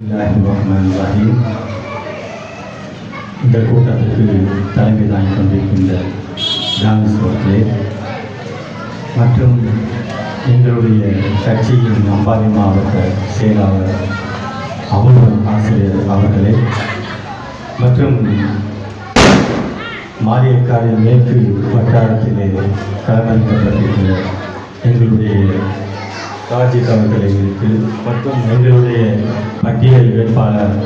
ரஹீம் இந்த கூட்டத்துக்கு தலைமை தாங்கிக் கொண்டிருக்கின்ற ராமேஸ்வரத்திலே மற்றும் எங்களுடைய கட்சியின் அம்பாதி மாவட்ட செயலாளர் அமுல் ஆசிரியர் அவர்களே மற்றும் மாரியக்காடு மேற்கு வட்டாரத்திலே களமளிக்கப்பட்டிருக்கிற எங்களுடைய ராஜித் அவர்களை இருக்கு மற்றும் எங்களுடைய பட்டியல் வேட்பாளர்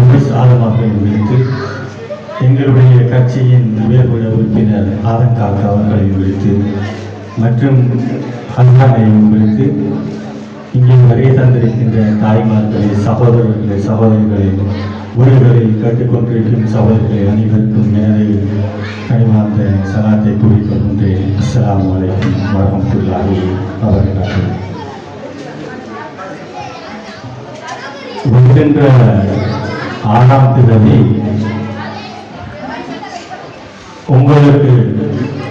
உபிஸ் ஆலம் அவர்களுக்கு எங்களுடைய கட்சியின் உயர்வுட உறுப்பினர் ஆதங்காக் அவர்களை விடுத்து மற்றும் அன்பானை உங்களுக்கு இங்கே வருகை தந்திருக்கின்ற தாய்மார்களை சகோதரர்களை சகோதரிகளை ஊர்களில் கேட்டுக்கொண்டிருக்கும் சகோதரர்களே அனைவருக்கும் மேலே கனிவார்ந்த சலாத்தை கூறிக்கொள்கின்றேன் அஸ்லாம் அலைக்கும். வரமத்துல்லாஹி வபரகாத்துஹு வருகின்ற ஆறாம் தேதி உங்களுக்கு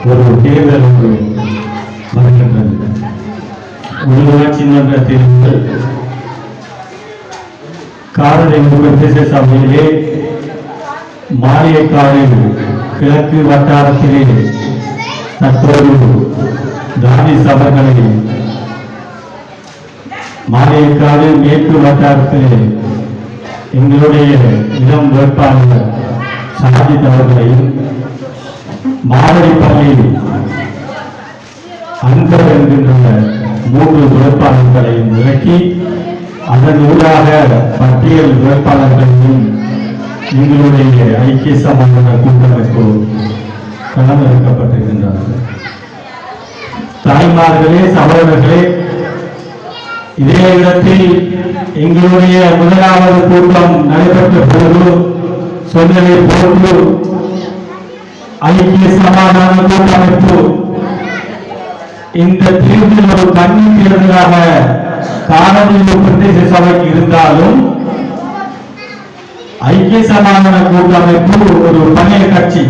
ஒரு தேர்தல் ஒன்று வருகின்றது உள்ளூராட்சி மன்ற தேர்தல் காரடை முகத்தேச சபையிலே மாரியக்காடு கிழக்கு வட்டாரத்திலே தற்போது தானி அவர்களை மாரியக்காடு மேற்கு வட்டாரத்தில் எங்களுடைய இளம் வேட்பாளர் சாஜித் அவர்களையும் மாவடிப்பள்ளியில் அன்பர் என்கின்ற மூன்று வேட்பாளர்களையும் விளக்கி அதன் ஊடாக பட்டியல் வேட்பாளர்களையும் எங்களுடைய ஐக்கிய சம்பந்த கூட்டமைப்பு களமிறக்கப்பட்டிருக்கின்றார்கள் தாய்மார்களே சகோதரர்களே இதே இடத்தில் எங்களுடைய முதலாவது கூட்டம் நடைபெற்ற போது சொன்னதை போன்று ஐக்கிய சமாதான கூட்டமைப்பு இந்த தேர்தல் ஒரு கண்ணி தேர்தலாக காணொலி பிரதேச சபைக்கு இருந்தாலும் ஐக்கிய சமாதான கூட்டமைப்பு ஒரு பழைய கட்சி.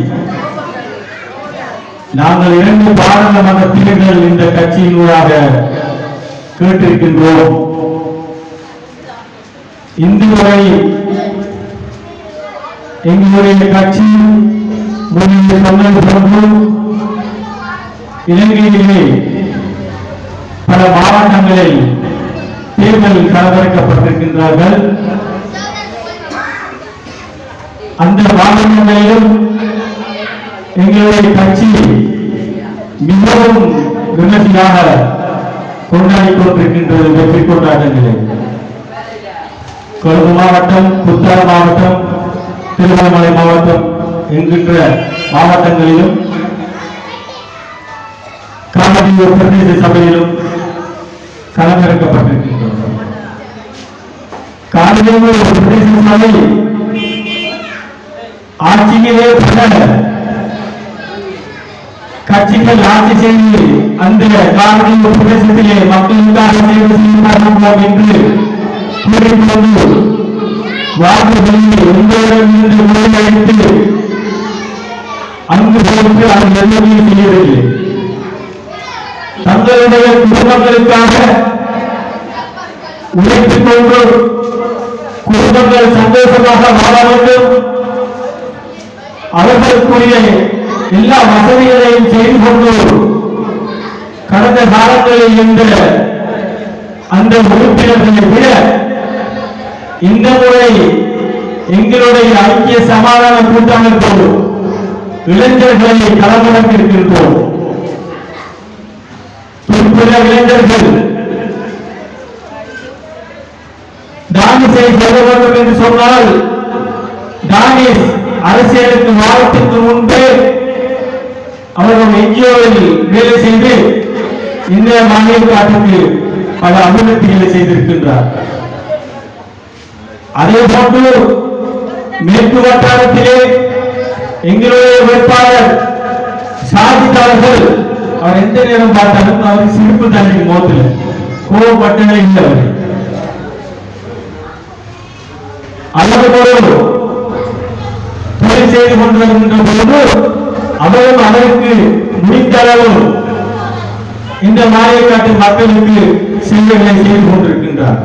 நாங்கள் இரண்டு பாராளுமன்ற தேர்தல் இந்த கட்சியினூடாக கேட்டிருக்கின்றோம். இந்துவரை முறை எங்களுடைய கட்சி முன்னே சொன்னது போன்று இலங்கையிலே பல மாவட்டங்களில் தேர்தல் களமிறக்கப்பட்டிருக்கின்றார்கள் அந்த மாவட்டங்களிலும் எங்களுடைய கட்சி மிகவும் விமர்சையாக கொண்டாடி கொண்டிருக்கின்றது வெற்றி கொண்டாட்டங்களை. கொழும்பு மாவட்டம் புத்தாறு மாவட்டம் திருவண்ணாமலை மாவட்டம் என்கின்ற மாவட்டங்களிலும் காமதீவு பிரதேச சபையிலும் களமிறக்கப்பட்டிருக்கின்றோம். காமதீவு பிரதேச சபை. ஆட்சியிலே பல கட்சிகள் ஆட்சி செய்து அந்த காரணம் பிரதேசத்திலே மக்களுக்காக சேவை செய்யப்படும் என்று கூறிக்கொண்டு வாக்குகளில் உங்களிடமிருந்து முறையளித்து அங்கு போட்டு அந்த எதுவுமே செய்யவில்லை. தங்களுடைய குடும்பங்களுக்காக உழைத்துக் கொண்டு குடும்பங்கள் சந்தோஷமாக வாழ வேண்டும். அவர்களுக்குரிய எல்லா வசதிகளையும் செய்து கொண்டு கடந்த காலங்களில் இருந்த அந்த உறுப்பினர்களை விட இந்த முறை எங்களுடைய ஐக்கிய சமாதான கூட்டமைப்பு இளைஞர்களை களமிறக்கிருக்கின்றோம் குறிப்பிட்ட இளைஞர்கள் தானிசை சொல்ல வேண்டும் என்று சொன்னால் தானிஸ் அரசியலுக்கு என்ஜிஓவில் வேலை செய்து இந்த மாநில காட்டுக்கு பல அபிவிருத்திகளை செய்திருக்கின்றார். அதே போன்று மேற்கு வட்டாரத்திலே எங்களுடைய வேட்பாளர் சாதித்தார்கள் அவர் எந்த நேரம் பார்த்தாலும் அவர் சிரிப்பு தண்ணி மோத்தில் கோவப்பட்டதே இல்லை அவர். அல்லது ஒரு தொழில் செய்து கொண்டிருக்கின்ற பொழுது அவரும் அவருக்கு முடிந்த இந்த மாயக்காட்டு மக்களுக்கு சேவைகளை செய்து கொண்டிருக்கின்றார்.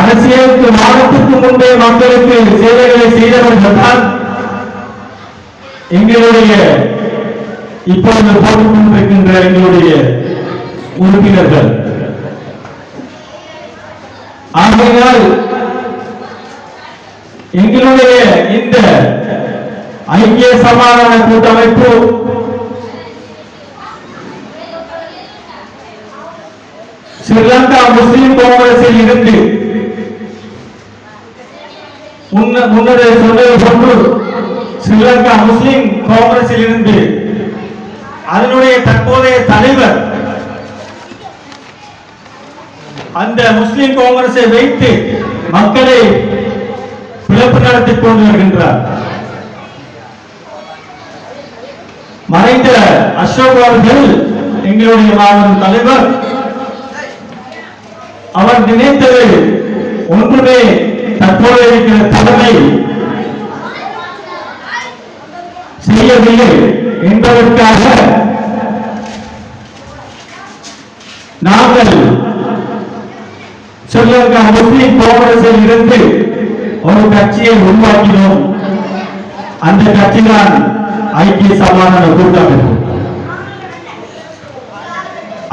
அரசியலுக்கு மாதத்துக்கு முன்பே மக்களுக்கு சேவைகளை செய்தவர்கள் தான் எங்களுடைய இப்பொழுது போட்டுக் கொண்டிருக்கின்ற எங்களுடைய உறுப்பினர்கள். ஆகையினால் எங்களுடைய இந்த ஐக்கிய சமாதான கூட்டமைப்பு ஸ்ரீலங்கா முஸ்லிம் காங்கிரஸில் இருந்து முன்ன- முன்னரே சொன்னது போன்று ஸ்ரீலங்கா முஸ்லிம் காங்கிரஸில் இருந்து அதனுடைய தற்போதைய தலைவர் அந்த முஸ்லிம் காங்கிரஸை வைத்து மக்களை பிளப்பு நடத்திக் கொண்டு வருகின்றார். மறைந்த அசோக் அவர்கள் எங்களுடைய மாவட்ட தலைவர். அவர் நினைத்தது ஒன்றுமே தற்போது இருக்கிற தலைமை செய்யவில்லை என்பதற்காக நாங்கள் ஸ்ரீலங்கா முஸ்லிம் காங்கிரஸில் இருந்து ஒரு கட்சியை உருவாக்கினோம் அந்த கட்சி தான் ஐக்கிய சமாதான கூட்டமைப்பு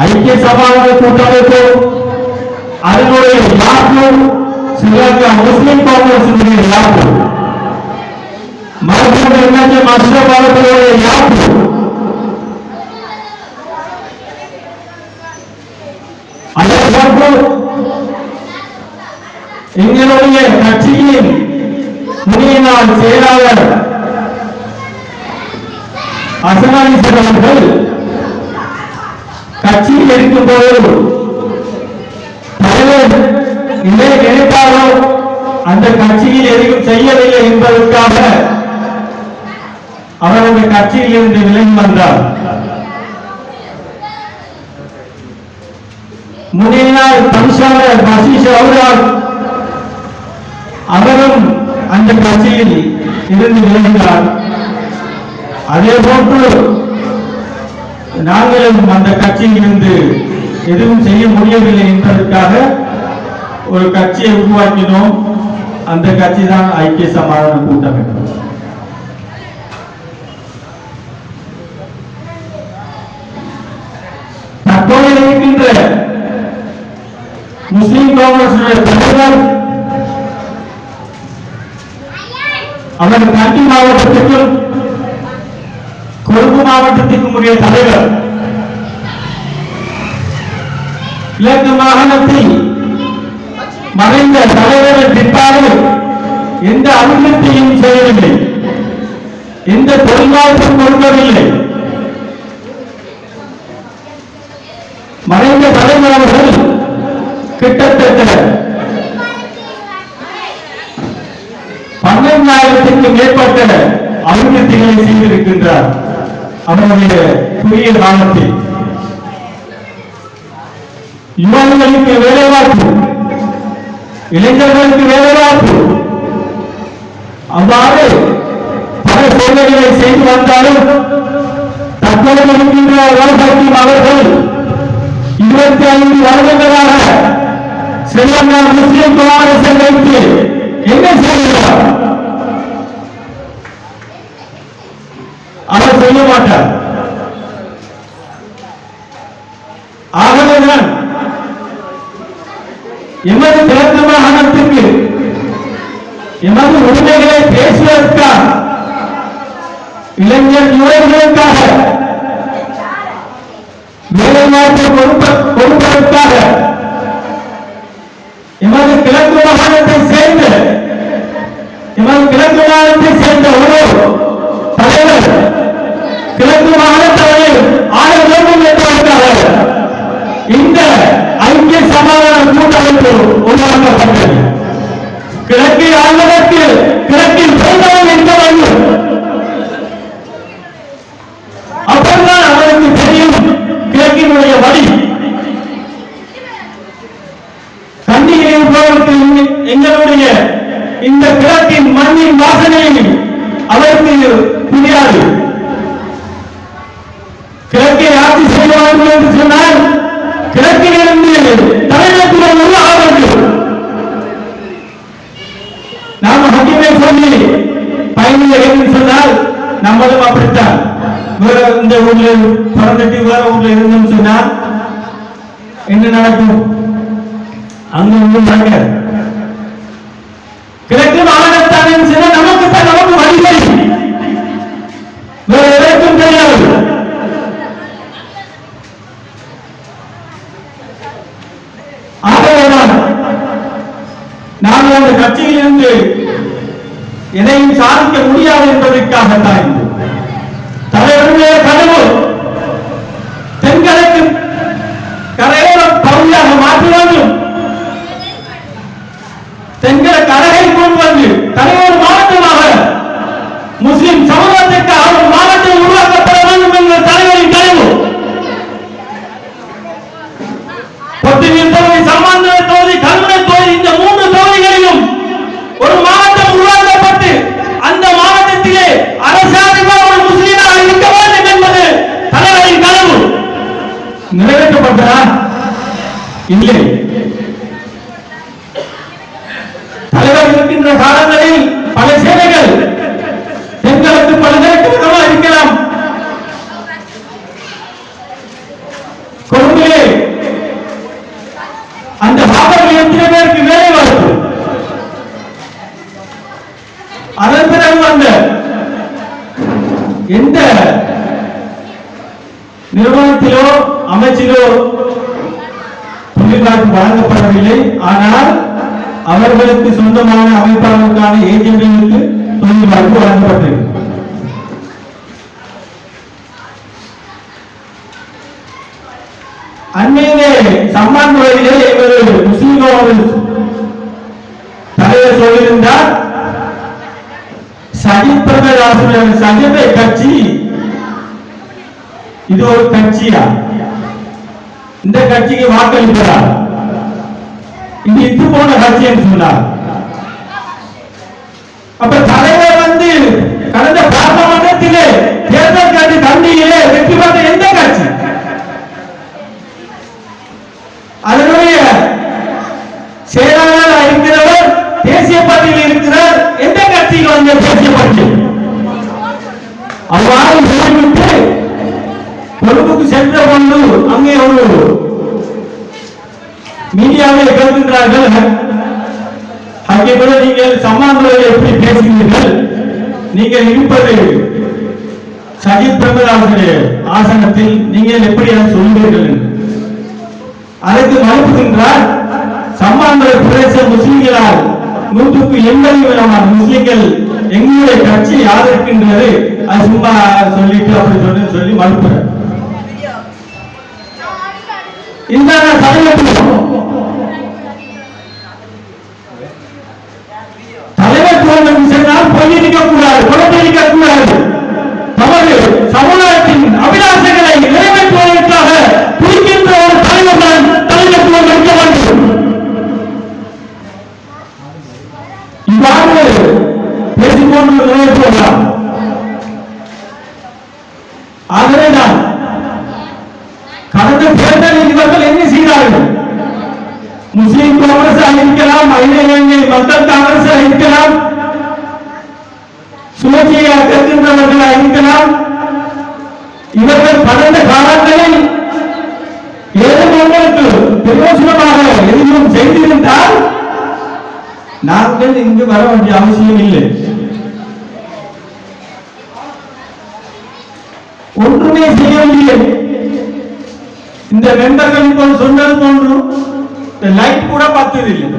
ஐக்கிய சமாதான கூட்டமைப்பு அதனுடைய யாப்பு ஸ்ரீலங்கா முஸ்லிம் காங்கிரசினுடைய யாப்பு மரபு எண்ணம் அஷ்ரப் அவர்களுடைய யாப்பு அதே போன்று எங்களுடைய கட்சியின் முனியநாள் செயலாளர் அசனாலிசன் அவர்கள் கட்சியில் இருக்கும்போது தலைவர் இதை நினைத்தாரோ அந்த கட்சியில் எதையும் செய்யவில்லை என்பதற்காக அவர் அந்த கட்சியில் இருந்து விலகி வந்தார். முனியார் பரிசாளர் பசீஷ் அவர்கள் அவரும் அந்த கட்சியில் இருந்து விலகினார். அதே போன்று நாங்களும் அந்த கட்சியில் இருந்து எதுவும் செய்ய முடியவில்லை என்பதற்காக ஒரு கட்சியை உருவாக்கினோம். அந்த கட்சி தான் ஐக்கிய சமாதான கூட்டமைப்பு தற்போது இருக்கின்ற முஸ்லிம் காங்கிரஸ் தலைவர் அவர் கண்டி மாவட்டத்திற்கும் கொழும்பு மாவட்டத்திற்கும் உரிய தலைவர் கிழக்கு மாகாணத்தில் மறைந்த தலைவர்கள் பிற்பாலும் எந்த அனுமதியும் செய்யவில்லை. எந்த தொழில்வாய்ப்பும் கொடுக்கவில்லை மறைந்த தலைவர் அவர்கள் கிட்டத்தட்ட பன்னெண்டாயிரத்திற்கும் மேற்பட்ட அபிவிருத்திகளை செய்திருக்கின்றார். அவருடைய குறுகிய காலத்தில். யுவங்களுக்கு வேலைவாய்ப்பு. இளைஞர்களுக்கு வேலைவாய்ப்பு. அவ்வாறு பல சேவைகளை செய்து வந்தாலும் தற்போது இருக்கின்ற ரோஹாக்கிம் அவர்கள் இருபத்தி ஐந்து வருடங்களாக ஸ்ரீலங்கா முஸ்லிம் குமாரசன் வைத்து என்ன செய்கிறார்? அவர் செய்ய மாட்டார். ஆகவேதான் எமது கிழக்கு மாகாணத்திற்கு எமது உரிமைகளை பேசுவதற்காக இளைஞர் யுவர்களுக்காக வேலைவாய்ப்பை கொடுப்ப கொடுப்பதற்காக எமது கிழக்கு மாகாணத்தை சேர்ந்து எமது கிழக்கு மாகாணத்தை இந்த என்பதற்காகத்தான் இல்லை தலைவர் இருக்கின்ற காலங்களில் பல சேவைகள் எங்களுக்கு பலதற்கு விதமாக இருக்கலாம் கொழும்பிலே அந்த பாபர்கள் எத்தனை பேருக்கு வேலை வாய்ப்பு அதன் பிறகு அந்த எந்த நிறுவனத்திலோ அமைச்சிலோ தொழிலாளர் வழங்கப்படவில்லை ஆனால் அவர்களுக்கு சொந்தமான அமைப்பாளருக்கான ஏஜென்ட்களுக்கு தொழில் வாய்ப்பு வழங்கப்பட்டது. அண்மையிலே சம்மான் முறையிலே எமது முஸ்லிம் காங்கிரஸ் தலைவர் சொல்லியிருந்தார் சஜித் பிரதேச சஜிதை கட்சி இது ஒரு கட்சியா? இந்த கட்சிக்கு வாக்களிக்கிறார். இது இத்து போன கட்சி என்று சொன்னார். அப்ப தலைவர் வந்து கடந்த பாராளுமன்றத்திலே தேர்தல் கட்சி தண்ணியிலே வெற்றி பெற்ற எந்த கட்சி? அதனுடைய செயலாளராக இருக்கிறவர் தேசிய பார்ட்டியில் இருக்கிறார் எந்த கட்சியில் வந்த தேசிய பார்ட்டி அவ்வாறு சொல்லிவிட்டு கொழும்புக்கு சென்ற பொழுது அங்கே ஒரு மீடியாவை கருதுகிறார்கள் அங்கே கூட நீங்கள் சமாந்தரை எப்படி பேசுகிறீர்கள்? நீங்கள் இருப்பது சஜித் பிரபலாவுடைய ஆசனத்தில் நீங்கள் எப்படி அதை சொல்கிறீர்கள் என்று. அதற்கு மறுப்புகின்றார் சம்மாந்திர பிரதேச முஸ்லிம்களால் நூற்றுக்கு எண்பது விதமான முஸ்லிம்கள் எங்களுடைய கட்சி ஆதரிக்கின்றது அது சும்மா சொல்லிட்டு அப்படி சொல்லி சொல்லி மறுப்புறார் இந்த தலைவர் தலைவர் தோல்வி சென்றால் பொய்யிருக்க கூடாது குழப்பயிருக்க தவறு சமுதாயத்தின் அபிலாசங்களை சூழ்ச்சியை கேட்கின்றவர்களாக இருக்கலாம் இவர்கள் கடந்த காலங்களில் ஏதும் உங்களுக்கு பிரயோசனமாக எதுவும் செய்திருந்தால் நாங்கள் இங்கு வர வேண்டிய அவசியம் இல்லை. ஒன்றுமே செய்யவில்லை இந்த மெம்பர்கள் இப்போ சொன்னது போன்று லைட் கூட பத்தது இல்லை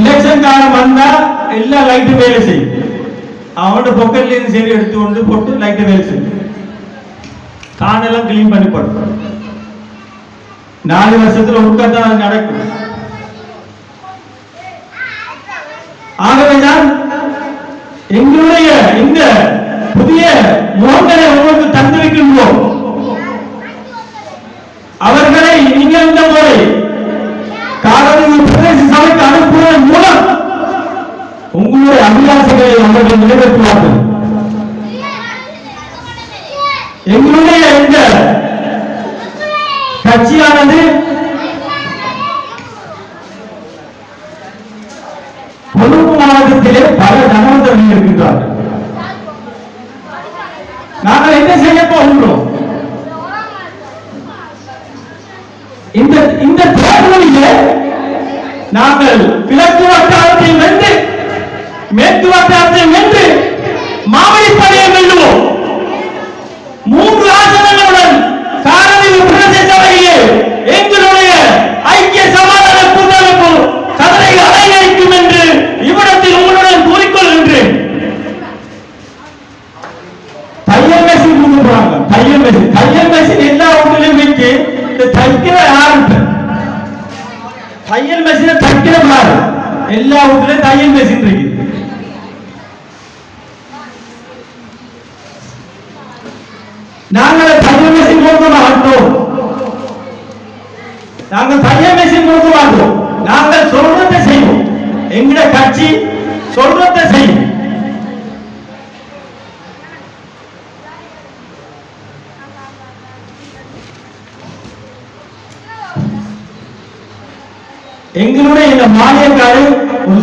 எலெக்ஷன் காலம் வந்தா எல்லா லைட்டும் வேலை செய்யும். அவனோட பொக்கெட்ல இருந்து சரி எடுத்து கொண்டு போட்டு லைட்டை வேலை செய்யும் காணெல்லாம் கிளீன் பண்ணி போடுறோம் நாலு வருஷத்துல உட்கார்ந்து தான் நடக்கும். ஆகவேதான் எங்களுடைய இந்த புதிய முகங்களை உங்களுக்கு தந்திருக்கின்றோம். ஊர்லயும் பேசிட்டு இருக்கு நாங்கள் தையல் மெஷின் கொடுக்க மாட்டோம் நாங்கள் தையல் மெஷின் கொடுக்க மாட்டோம் நாங்கள் சொல்றதை செய்வோம் எங்கட கட்சி சொல்றதை செய்யும் எங்களுடைய இந்த மாநில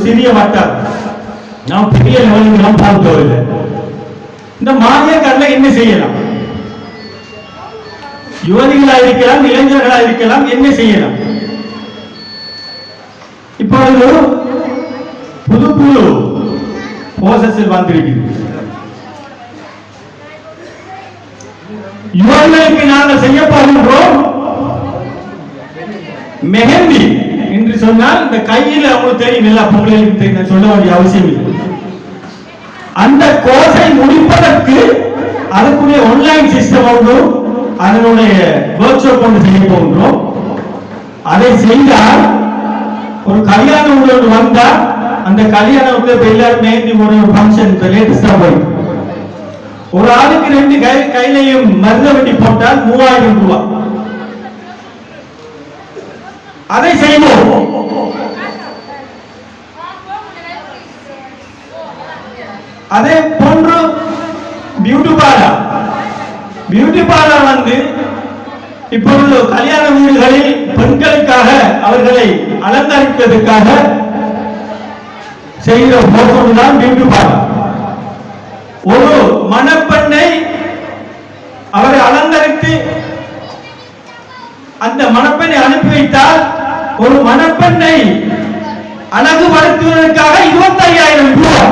சிறிய வட்டம் நாம் பெரிய லெவலுக்கு நாம் பார்க்கவில்லை இந்த மானியக்காடுல என்ன செய்யலாம்? யுவதிகளா இருக்கலாம் இளைஞர்களா இருக்கலாம் என்ன செய்யலாம் இப்பொழுது புது புது போசஸில் வந்திருக்கிறது. யுவர்களுக்கு நாங்கள் செய்ய போகின்றோம் மெஹந்தி. என்று சொன்னால் இந்த கையில் அவங்களுக்கு தெரியும் எல்லா பொங்கலுக்கும் தெரியும் சொல்ல வேண்டிய அவசியம் இல்லை. அந்த கோர்ஸை முடிப்பதற்கு அதுக்குரிய ஆன்லைன் சிஸ்டம் ஒன்றும் அதனுடைய ஒர்க் ஷாப் ஒன்று செய்ய போகின்றோம். அதை செய்தால் ஒரு கல்யாணம் ஒன்று வந்தா அந்த கல்யாணத்துக்கு எல்லாரும் மேந்தி ஒரு ஃபங்க்ஷன் இப்ப லேட்டஸ்டா போய் ஒரு ஆளுக்கு ரெண்டு கை கையிலையும் மருத வண்டி போட்டால் மூவாயிரம் ரூபாய். அதை செய்வோம். அதே போன்று பியூட்டி பார்லர் பியூட்டி பார்லர் வந்து இப்பொழுது கல்யாண வீடுகளில் பெண்களுக்காக அவர்களை அலங்கரிப்பதற்காக செய்கிற போக்கு தான் பியூட்டி பார்லர் ஒரு மணப்பெண்ணை அவரை அலங்கரித்து அந்த மணப்பெண்ணை அனுப்பி வைத்தால் ஒரு மணப்பெண்ணை அழகுபடுத்துவதற்காக இருபத்தி ஐயாயிரம் ரூபாய்.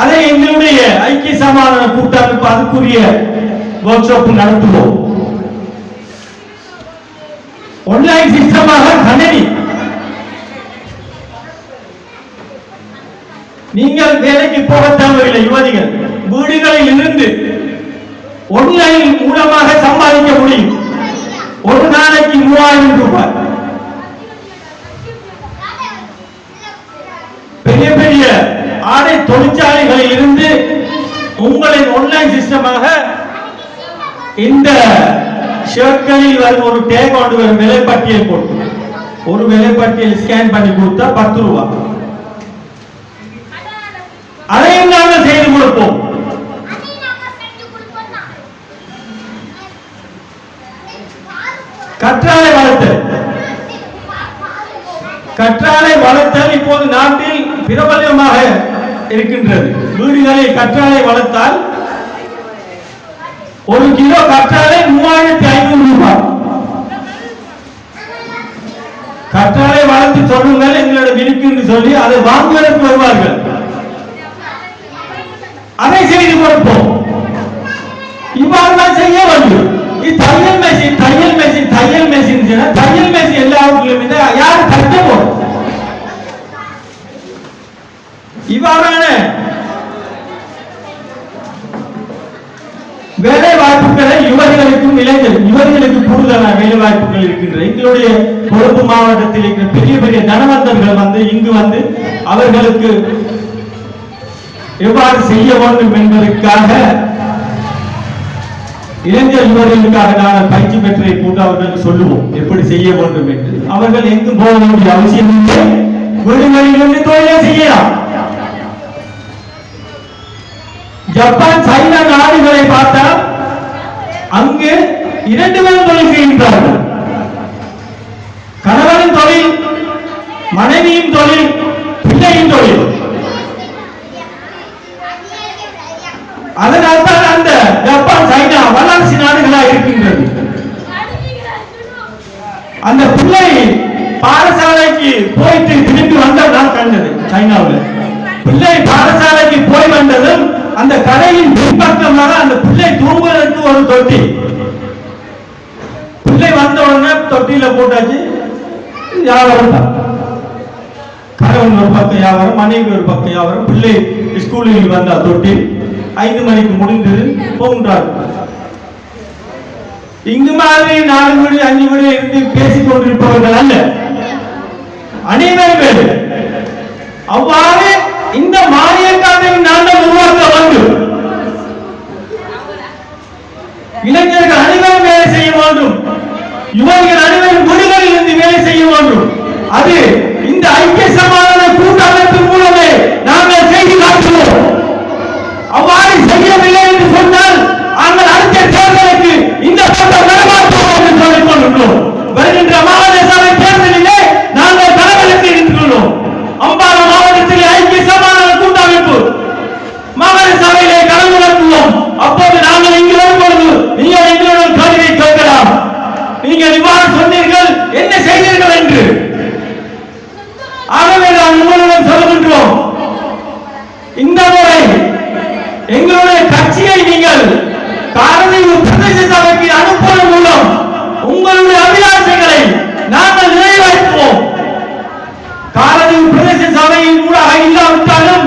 அதை எங்களுடைய ஐக்கிய சமாதான கூட்டமைப்பு அதுக்குரிய ஒர்க் ஷாப் நடத்துவோம். ஒன்லைன் சிஸ்டமாக கணினி. நீங்கள் வேலைக்கு போக தேவையில்லை யுவதிகள். வீடுகளில் இருந்து ஒன்லைன் மூலமாக சம்பாதிக்க முடியும். ஒரு நாளைக்கு மூவாயிரம் ரூபாய். ஒன்லைன் சிஸ்டமாக இந்த ஷர்ட்களில் வரும் ஒரு டேக் கொண்டு வரும் விலைப்பட்டியல் போட்டு. ஒரு விலைப்பட்டியல் ஸ்கேன் பண்ணி கொடுத்தா பத்து ரூபா. அதையும் நாங்கள் செய்து கொடுப்போம். கற்றாழை வளர்த்தல். கற்றாழை வளர்த்தல் இப்போது நாட்டில் பிரபலமாக இருக்கின்றது. வீடுகளில் கற்றாழை வளர்த்தால் ஒரு கிலோ கற்றாழை மூவாயிரத்தி ஐநூறு ரூபாய். கற்றாழை வளர்த்து சொல்லுங்கள் எங்களோட விழிப்பு என்று சொல்லி அதை வாங்குவதற்கு வருவார்கள். அதை செய்து கொடுப்போம். இவ்வாறு தான் செய்ய வேண்டும். தையல் மெஷின் தையல் மெஷின் தையல் மெஷின் தையல் மெஷின் எல்லா வீட்லயும் இருந்தா யாரு தைக்க போறோம் இவ்வாறான வாய்ப்புகளை யுவதிகளுக்கும் இளைஞர் யுவதிகளுக்கு கூடுதலான வேலை வாய்ப்புகள் இருக்கின்ற எங்களுடைய கொழும்பு மாவட்டத்தில் இருக்கிற பெரிய பெரிய தனவந்தர்கள் வந்து இங்கு வந்து அவர்களுக்கு எவ்வாறு செய்ய வேண்டும் என்பதற்காக இளைஞர் யுவதிகளுக்காக நாங்கள் பயிற்சி பெற்றை போட்டு அவர்களுக்கு சொல்லுவோம். எப்படி செய்ய வேண்டும் என்று. அவர்கள் எங்கும் போக வேண்டிய அவசியம் இல்லை. வீடுகளிலிருந்து தொழிலை செய்யலாம். ஜப்பான் சைனா நாடுகளை பார்த்தால் அங்கு இரண்டு பேரும் தொழில் செய்கின்றார்கள். கணவனின் தொழில் மனைவியின் தொழில் பிள்ளையின் தொழில். அதனால் தான் அந்த ஜப்பான் சைனா வல்லரசு நாடுகளாக இருக்கின்றது. அந்த பிள்ளை பாடசாலைக்கு போயிட்டு திரும்பி வந்ததான் கண்டது சைனாவில். பிள்ளை பாடசாலைக்கு போய் வந்ததும் அந்த கடையின் பின்பக்கமாக அந்த பிள்ளை தூங்குவதற்கு ஒரு தொட்டி. பிள்ளை வந்த உடனே தொட்டியில போட்டாச்சு வியாபாரம் தான். கணவன் ஒரு பக்கம் வியாபாரம் மனைவி ஒரு பக்கம் வியாபாரம். பிள்ளை ஸ்கூலில் வந்தா தொட்டி. ஐந்து மணிக்கு முடிந்தது போகின்றார் இங்கு மாதிரி நாலு மணி அஞ்சு மணி இருந்து பேசிக் கொண்டிருப்பவர்கள் அல்ல. அனைவரும் அவ்வாறு இந்த மானியக்காரை நாங்கள் உருவாக்க வேண்டும் இளைஞர்கள் அனைவரும் வேலை செய்ய வேண்டும் இவர்கள் அனைவரும் வீடுகளில் இருந்து வேலை செய்ய வேண்டும். அது இந்த ஐக்கிய சமாதான கூட்டமைப்பின் மூலமே நாங்கள் செய்து காட்டுவோம் அவ்வாறு செய்யவில்லை என்று சொன்னால் நாங்கள் அடுத்த தேர்தலுக்கு இந்த பட்டம் நடமாற்றுவோம் என்று சொல்லிக் கொண்டுள்ளோம் வருகின்ற மாநில சபை தேர்தலிலே நாங்கள் தலைவருக்கு இருந்துள்ளோம் அம்பாறை மாவட்டத்திலே ஐக்கிய சமாதான கூட்டமைப்பு மாகாண சபையிலே கலந்து நடத்துவோம் அப்போது நாங்கள் இங்கு வரும்பொழுது நீங்கள் எங்களுடன் கேள்வியை கேட்கலாம் நீங்கள் இவ்வாறு சொன்னீர்கள் என்ன செய்தீர்கள் என்று ஆகவே நான் உங்களுடன் சொல்கின்றோம் இந்த முறை எங்களுடைய கட்சியை நீங்கள் காரணிவு பிரதேச சபைக்கு அனுப்புவதன் மூலம் உங்களுடைய அபிலாஷைகளை நாங்கள் நிறைவேற்றுவோம் காரணிவு பிரதேச சபையின் ஊடாக இல்லாவிட்டாலும்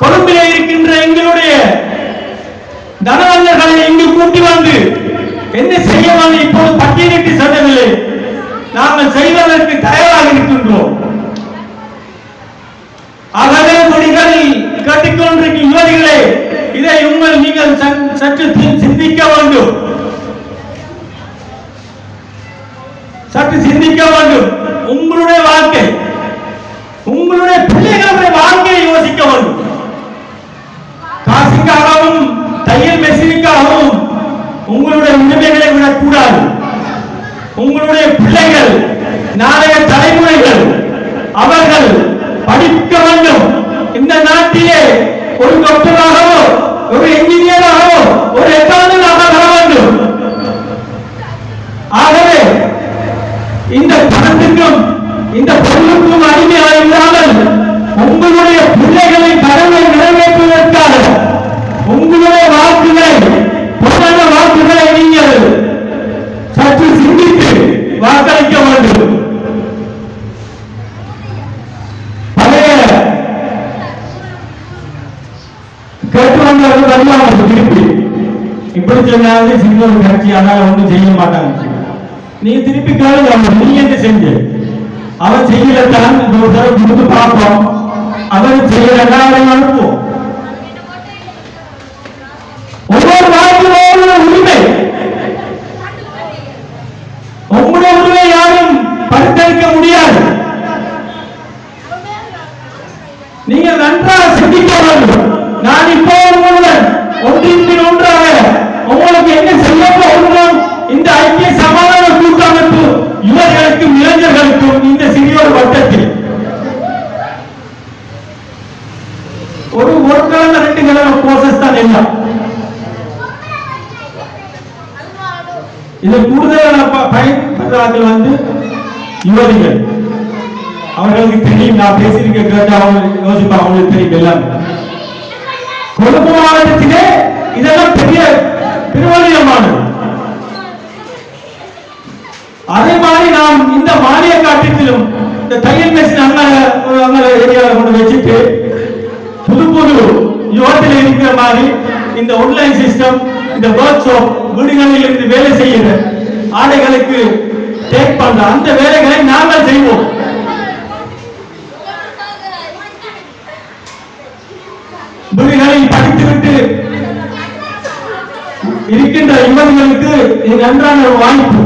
கொழும்பிலே இருக்கின்ற எங்களுடைய தனவந்தர்களை இங்கு கூட்டி வந்து என்ன செய்ய வேண்டும் இப்போது பட்டியலிட்டு சொல்லவில்லை நாங்கள் செய்வதற்கு தயாராக இருக்கின்றோம் ஆகவே கொடிகள் கட்டிக்கொண்டிருக்கும் யுவதிகளே இதை உங்கள் நீங்கள் சற்- சற்று சி- சிந்திக்க வேண்டும் சற்று சிந்திக்க வேண்டும் உங்களுடைய வாழ்க்கை உங்களுடைய பிள்ளைகளுடைய வாழ்க்கையை யோசிக்க வேண்டும் காசுக்காகவும் தையல் மெஷினுக்காகவும் பிள்ளைகளை விடக்கூடாது உங்களுடைய பிள்ளைகள் நாளைய தலைமுறைகள் அவர்கள் படிக்க வேண்டும். இந்த நாட்டிலே ஒரு டாக்டராகவோ ஒரு என்ஜினியராகவோ ஒரு எக்கானமாக வர வேண்டும். ஆகவே இந்த பணத்துக்கும் இந்த பொருளுக்கும் அடிமையாக இல்லாமல் உங்களுடைய பிள்ளைகளின் கடமை நிறைவேற்றுவதற்காக உங்களுடைய கேட்டு வந்தவர்கள் வருவாங்க திருப்பி? இப்படி சொன்னாலே சிங்கள கட்சி ஆனால் ஒன்றும் செய்ய மாட்டாங்க. நீ திருப்பி கேளுங்க அவன் நீ என்ன செஞ்ச? அவன் செய்யலத்தான் ஒரு தடவை கொடுத்து பார்ப்போம். அவன் செய்யலன்னா அவனை அனுப்புவோம் ஒவ்வொரு வாழ்க்கையும் ஒவ்வொரு உரிமை உங்களுடைய உரிமை யாரும் பரிந்தளிக்க முடியாது நீங்கள் நன்றாக சிந்திக்க வேண்டும் நான் இப்போ உங்களுடன் ஒன்றின் பின் ஒன்றாக உங்களுக்கு என்ன செய்ய போகிறோம் இந்த ஐக்கிய சமாதான கூட்டமைப்பு யுவர்களுக்கும் இளைஞர்களுக்கும் இந்த சிறியோர் வட்டத்தில் ஒரு ஒரு கிழமை ரெண்டு கிழமை ப்ரோசஸ் தான் எல்லாம் இது கூடுதலான ப- பயன்படுறார்கள் வந்து யுவதிகள் அவர்களுக்கு தெரியும் நான் பேசியிருக்க கேட்டு அவங்க யோசிப்பா அவங்களுக்கு தெரியும் எல்லாம் கொழும்பு மாவட்டத்திலே இதெல்லாம் பெரிய பிரபலியமானது அதே மாதிரி நாம் இந்த மானிய காட்டத்திலும் இந்த தையல் மெஷின் அண்ணா ஏரியாவில் கொண்டு வச்சுட்டு புது புது யுவத்தில் இருக்கிற மாதிரி இந்த ஒன்லைன் சிஸ்டம் இந்த ஒர்க் ஷாப் வீடுகளில் இருந்து வேலை செய்கிற ஆடைகளுக்கு டேக் பண்ற அந்த வேலைகளை நாங்கள் செய்வோம். வீடுகளில் படித்துவிட்டு இருக்கின்ற இவர்களுக்கு நன்றான ஒரு வாய்ப்பு.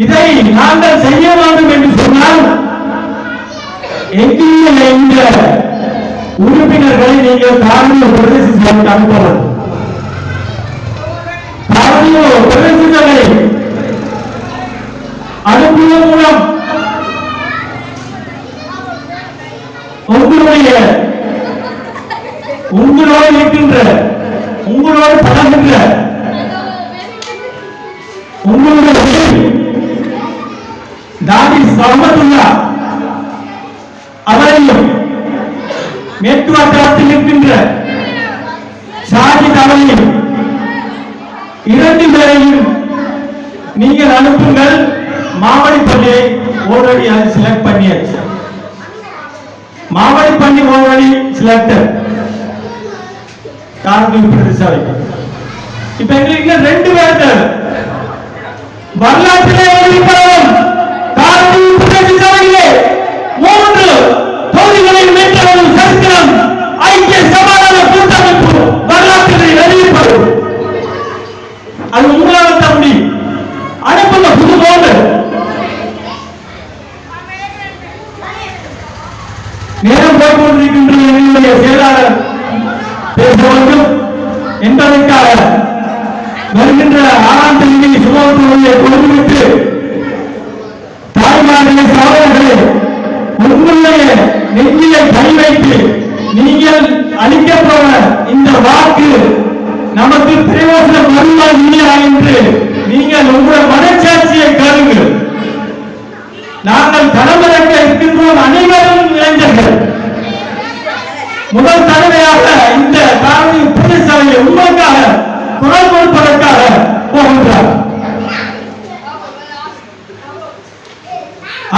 இதை நாங்கள் செய்ய வேண்டும் என்று சொன்னால் எங்கிருந்த இந்த உறுப்பினர்களை நீங்கள் காரணி பிரதேச சபைக்கு அனுப்பலாம்? காரணி பிரதேச சபை அனுப்புவதன் மூலம் உங்களுடைய உங்களோடு இருக்கின்ற உங்களோடு பழகின்ற உங்களுடைய உயிர் தாடி சமத்துல்லா அவரையும் மேற்கு வட்டாரத்தில் இருக்கின்ற தவணை இரண்டு பேரையும் நீங்கள் அனுப்புங்கள். மாவடிப்பள்ளியை ஆல்ரெடி அது செலக்ட் பண்ணியாச்சு. மாவடிப்பள்ளி ஆல்ரெடி செலக்டட் கார்கில் பிரதேசம் இப்ப எங்களுக்கு ரெண்டு பேர் தேவை. வரலாற்றிலே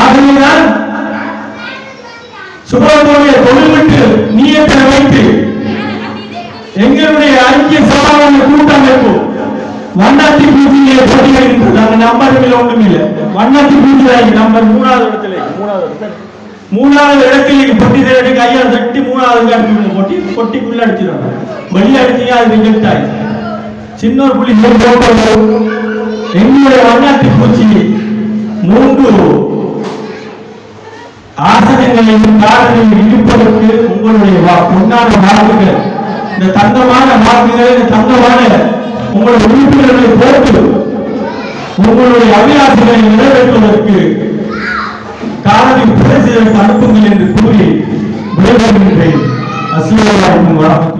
ஆகவேதான் சுபத்துடைய தொழில் விட்டு நீயத்தை வைத்து எங்களுடைய ஐக்கிய சமாதான கூட்டமைப்பு வண்ணாத்தி பூஜையை போட்டியிடுகின்றது. அந்த நம்பர்கள் ஒன்றும் இல்லை. வண்ணாத்தி பூஜை நம்பர் மூணாவது இடத்துல மூணாவது இடத்துல. மூணாவது இடத்தில் பொட்டி தேடி கையால் தட்டி மூணாவது அடிச்சு பொட்டி பொட்டிக்குள்ள அடிச்சிடும் வெளியே அடிச்சீங்க அது ரிஜெக்ட் ஆயிடுச்சு சின்ன ஒரு புள்ளி எங்களுடைய வண்ணாத்தி பூச்சி மூன்று ஆசனங்களையும் காலங்களையும் இழுப்பதற்கு உங்களுடைய பொன்னான வாக்குகள் இந்த தங்கமான வாக்குகளை இந்த தங்கமான உங்களுடைய உறுப்பினர்களை போட்டு உங்களுடைய அபிலாசங்களை நிறைவேற்றுவதற்கு காலத்தில் பிரதேசத்திற்கு அனுப்புங்கள் என்று கூறி விடைபெறுகின்றேன். அஸ்லாம் வலைக்கும் வரமத்துல்லாஹி